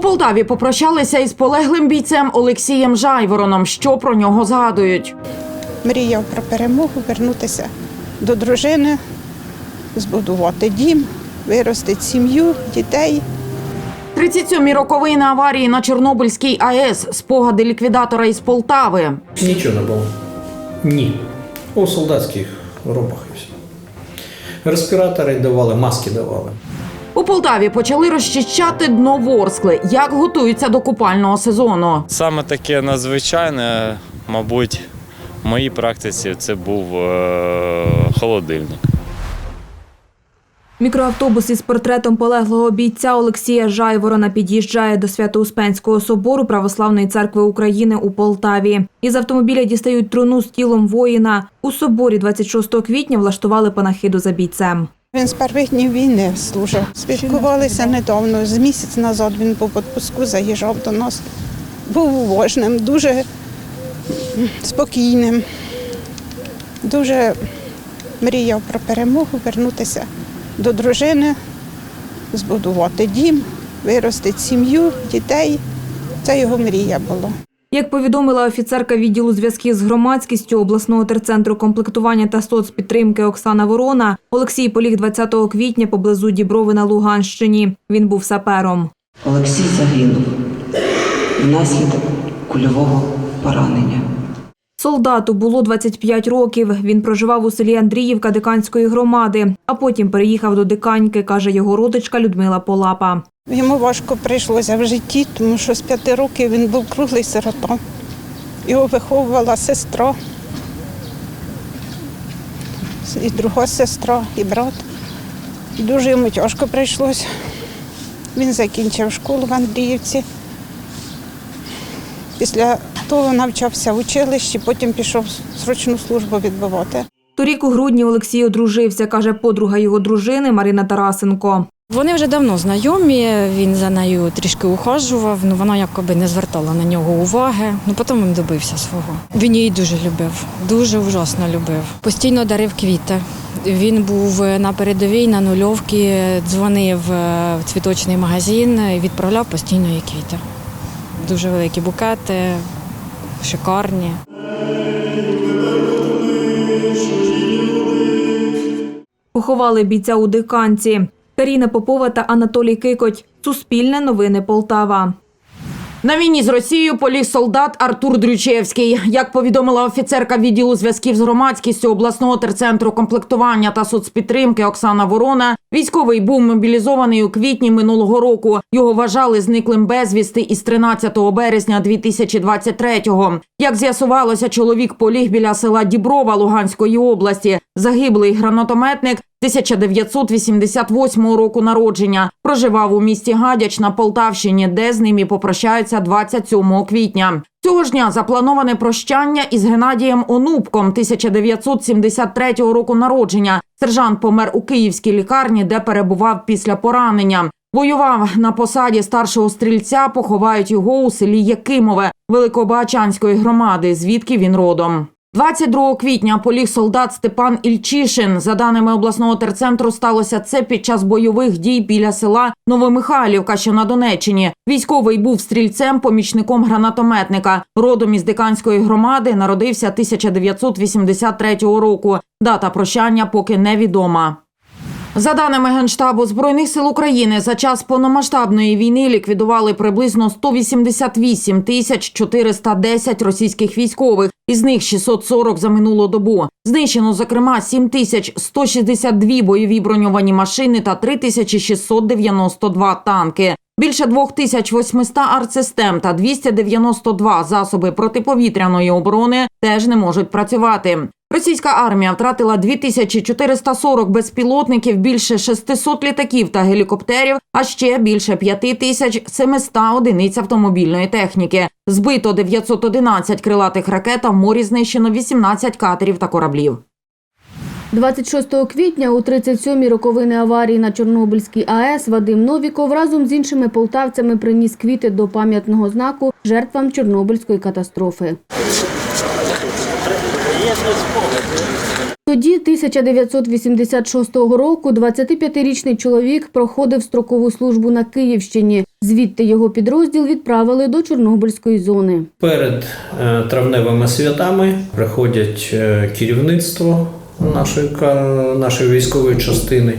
У Полтаві попрощалися із полеглим бійцем Олексієм Жайвороном. Що про нього згадують? Мріяв про перемогу, вернутися до дружини, збудувати дім, виростити сім'ю, дітей. 37-мі роковини аварії на Чорнобильській АЕС. Спогади ліквідатора із Полтави. Нічого не було. Ні. У солдатських робах і все. Респіратори давали, маски давали. У Полтаві почали розчищати дно Ворскли. Як готуються до купального сезону? Саме таке надзвичайне, мабуть, в моїй практиці це був е, холодильник. Мікроавтобус із портретом полеглого бійця Олексія Жайворона під'їжджає до Свято-Успенського собору Православної церкви України у Полтаві. Із автомобіля дістають труну з тілом воїна. У соборі 26 квітня влаштували панахиду за бійцем. Він з перших днів війни служив. Спілкувалися недавно. З місяць назад він в відпуску, заїжджав до нас. Був уважним, дуже спокійним, дуже мріяв про перемогу, вернутися до дружини, збудувати дім, виростити сім'ю, дітей. Це його мрія була. Як повідомила офіцерка відділу зв'язків з громадськістю обласного терцентру комплектування та соцпідтримки Оксана Ворона, Олексій поліг 20 квітня поблизу Діброви на Луганщині. Він був сапером. Олексій загинув внаслідок кульового поранення. Солдату було 25 років. Він проживав у селі Андріївка Диканської громади, а потім переїхав до Диканьки, каже його родичка Людмила Полапа. Йому важко прийшлося в житті, тому що з п'яти років він був круглий сирота. Його виховувала сестра, і друга сестра, і брат. Дуже йому тяжко прийшлося. Він закінчив школу в Андріївці. Після того навчався в училищі, потім пішов срочну службу відбувати. Торік у грудні Олексій одружився, каже подруга його дружини Марина Тарасенко. Вони вже давно знайомі, він за нею трішки ухажував, ну вона якоби не звертала на нього уваги. Ну потім він добився свого. Він її дуже любив, дуже ужасно любив. Постійно дарив квіти. Він був на передовій на нульовці, дзвонив е, в цвіточний магазин і відправляв постійно їй квіти. Дуже великі букети, шикарні. Поховали бійця у Диканці. Каріна Попова та Анатолій Кикоть. Суспільне новини Полтава. На війні з Росією поліг солдат Артур Дрючевський. Як повідомила офіцерка відділу зв'язків з громадськістю обласного терцентру комплектування та соцпідтримки Оксана Ворона, військовий був мобілізований у квітні минулого року. Його вважали зниклим безвісти із 13 березня 2023-го. Як з'ясувалося, чоловік поліг біля села Діброва Луганської області. Загиблий гранатометник 1988 року народження. Проживав у місті Гадяч на Полтавщині, де з ним і попрощаються 27 квітня. Цього ж дня заплановане прощання із Геннадієм Онупком 1973 року народження. Сержант помер у київській лікарні, де перебував після поранення. Воював на посаді старшого стрільця. Поховають його у селі Якимове Великобачанської громади, звідки він родом. 22 квітня поліг солдат Степан Ільчишин. За даними обласного терцентру, сталося це під час бойових дій біля села Новомихайлівка, що на Донеччині. Військовий був стрільцем, помічником гранатометника. Родом із диканської громади народився 1983 року. Дата прощання поки невідома. За даними Генштабу Збройних сил України, за час повномасштабної війни ліквідували приблизно 188 тисяч 410 російських військових, із них 640 за минулу добу. Знищено, зокрема, 7 тисяч 162 бойові броньовані машини та 3 тисячі 692 танки. Більше 2800 артсистем та 292 засоби протиповітряної оборони теж не можуть працювати. Російська армія втратила 2440 безпілотників, більше 600 літаків та гелікоптерів, а ще більше 5700 одиниць автомобільної техніки. Збито 911 крилатих ракет, а в морі знищено 18 катерів та кораблів. 26 квітня у 37-й роковини аварії на Чорнобильській АЕС Вадим Новіков разом з іншими полтавцями приніс квіти до пам'ятного знаку жертвам Чорнобильської катастрофи. Тоді, 1986 року, 25-річний чоловік проходив строкову службу на Київщині. Звідти його підрозділ відправили до Чорнобильської зони. Перед е, травневими святами приходять е, керівництво нашої, нашої військової частини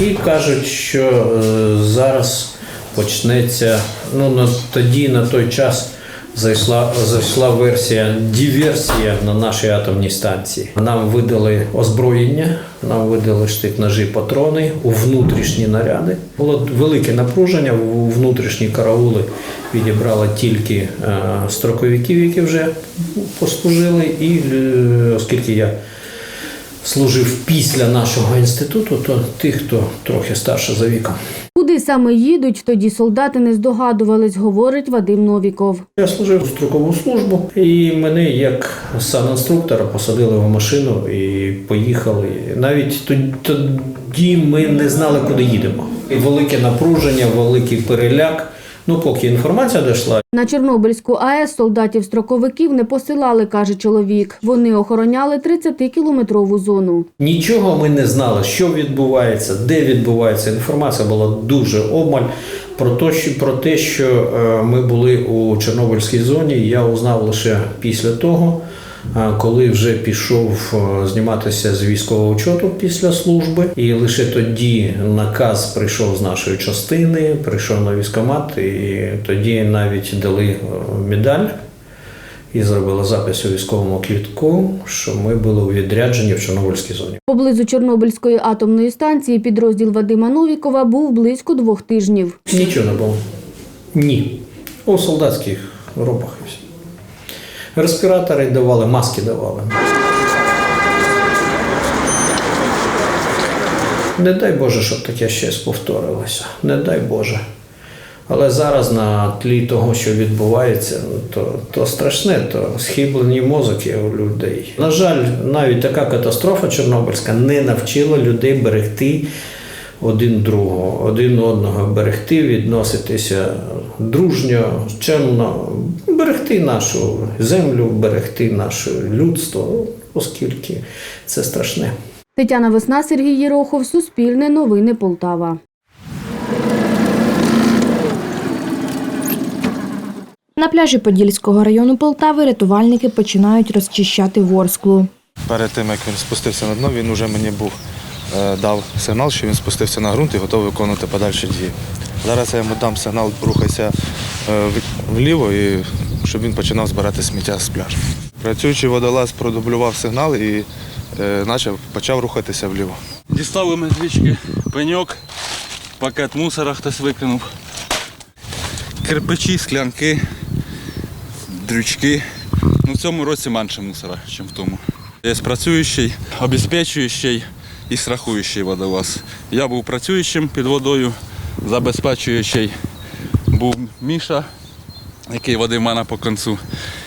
і кажуть, що е, зараз почнеться. Ну на тоді на той час зайшла, зайшла версія диверсія на нашій атомній станції. Нам видали озброєння, нам видали штик ножі, патрони у внутрішні наряди. Було велике напруження. У внутрішні караули відібрали тільки е, строковиків, які вже послужили, і е, оскільки я служив після нашого інституту, то тих, хто трохи старше за віком. Куди саме їдуть, тоді солдати не здогадувались, говорить Вадим Новіков. Я служив строкову службу, і мене як санінструктора посадили в машину і поїхали. Навіть тоді ми не знали, куди їдемо. І велике напруження, великий переляк. Ну, поки інформація дійшла, На Чорнобильську АЕС солдатів-строковиків не посилали, каже чоловік. Вони охороняли 30-кілометрову зону. Нічого ми не знали, що відбувається, де відбувається. Інформація була дуже обмаль. Про те, що, про те, що е, ми були у Чорнобильській зоні, я узнав лише після того, коли вже пішов е, зніматися з військового учету після служби. І лише тоді наказ прийшов з нашої частини, прийшов на військомат, і тоді навіть дали е, медаль і зробили запис у військовому квітку, що ми були у відрядженні в Чорнобильській зоні. Поблизу Чорнобильської атомної станції підрозділ Вадима Новікова був близько двох тижнів. Нічого не було. Ні. У солдатських робах і все. Респіратори давали, маски давали. Не дай Боже, щоб таке щось повторилося. Не дай Боже. Але зараз на тлі того, що відбувається, ну, то, то страшне, то схиблені мозоки у людей. На жаль, навіть така катастрофа Чорнобильська не навчила людей берегти один другого, один одного берегти, відноситися дружньо, чемно, берегти нашу землю, берегти наше людство, оскільки це страшне. Тетяна Весна, Сергій Єрохов, Суспільне новини Полтава. На пляжі Подільського району Полтави рятувальники починають розчищати ворсклу. Перед тим як він спустився на дно, він вже мені був дав сигнал, що він спустився на ґрунт і готовий виконувати подальші дії. Зараз я йому дам сигнал, рухайся е, вліво, і щоб він починав збирати сміття з пляжу. Працюючий водолаз продублював сигнал і е, почав, почав рухатися вліво. Дістали ми двічки пеньок, пакет мусора хтось викинув. Кирпичі, склянки, дрючки. Ну, в цьому році менше мусора, ніж в тому. Є працюючий, обезпечуючий і страхуючий водолаз. Я був працюючим під водою, забезпечуючий був Міша, який водив мене по концу.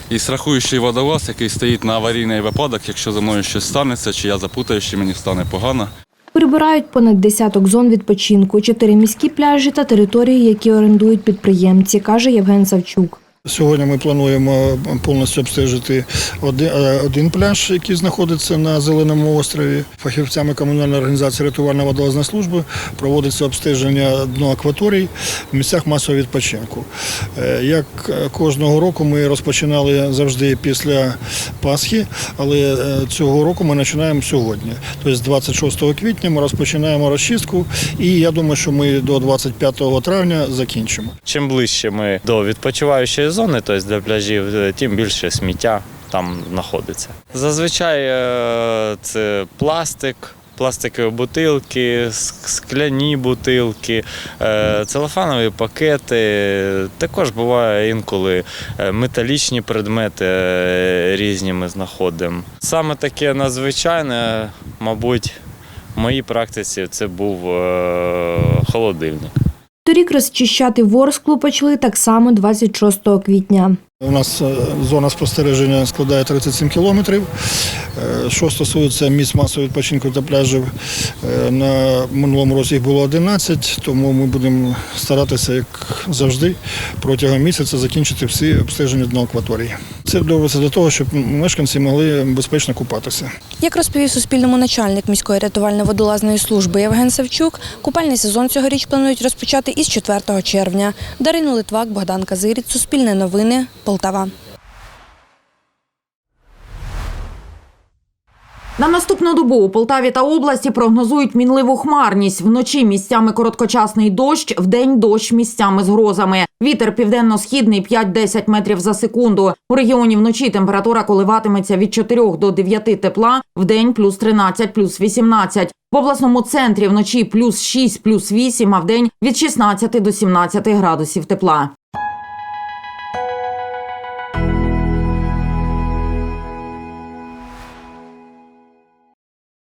І страхуючий водолаз, який стоїть на аварійний випадок, якщо за мною щось станеться, чи я запутаюсь, чи мені стане погано. Прибирають понад десяток зон відпочинку, чотири міські пляжі та території, які орендують підприємці, каже Євген Савчук. Сьогодні ми плануємо повністю обстежити один, е, один пляж, який знаходиться на Зеленому острові. Фахівцями комунальної організації рятувальна водолазна служби проводиться обстеження дно акваторій в місцях масового відпочинку. Е, Як е, кожного року ми розпочинали завжди після Пасхи, але цього року ми починаємо сьогодні. Тобто 26 квітня ми розпочинаємо розчистку, і я думаю, що ми до 25 травня закінчимо. Чим ближче ми до відпочиваючої зони, тобто для пляжів, е, тим більше сміття там знаходиться. Зазвичай е, це пластик. Пластикові бутилки, скляні бутилки, е, целофанові пакети. Також буває інколи металічні предмети різні ми знаходимо. Саме таке надзвичайне, мабуть, в моїй практиці це був холодильник. Торік розчищати ворсклу почали так само 26 квітня. У нас е, зона спостереження складає 37 кілометрів. Е, Що стосується місць масового відпочинку та пляжів, е, на минулому році їх було 11, тому ми будемо старатися, як завжди, протягом місяця закінчити всі обстеження дна акваторії. Це робиться для того, щоб мешканці могли безпечно купатися. Як розповів Суспільному начальник міської рятувально-водолазної служби Євген Савчук, купальний сезон цьогоріч планують розпочати із 4 червня. Дарина Литвак, Богдан Казиріць, Суспільне новини, Полтава. На наступну добу у Полтаві та області прогнозують мінливу хмарність. Вночі місцями короткочасний дощ, вдень дощ місцями з грозами. Вітер південно-східний 5-10 метрів за секунду. У регіоні вночі температура коливатиметься від 4 до 9 тепла, вдень плюс 13, плюс 18. В обласному центрі вночі плюс 6, плюс 8, а вдень від 16 до 17 градусів тепла.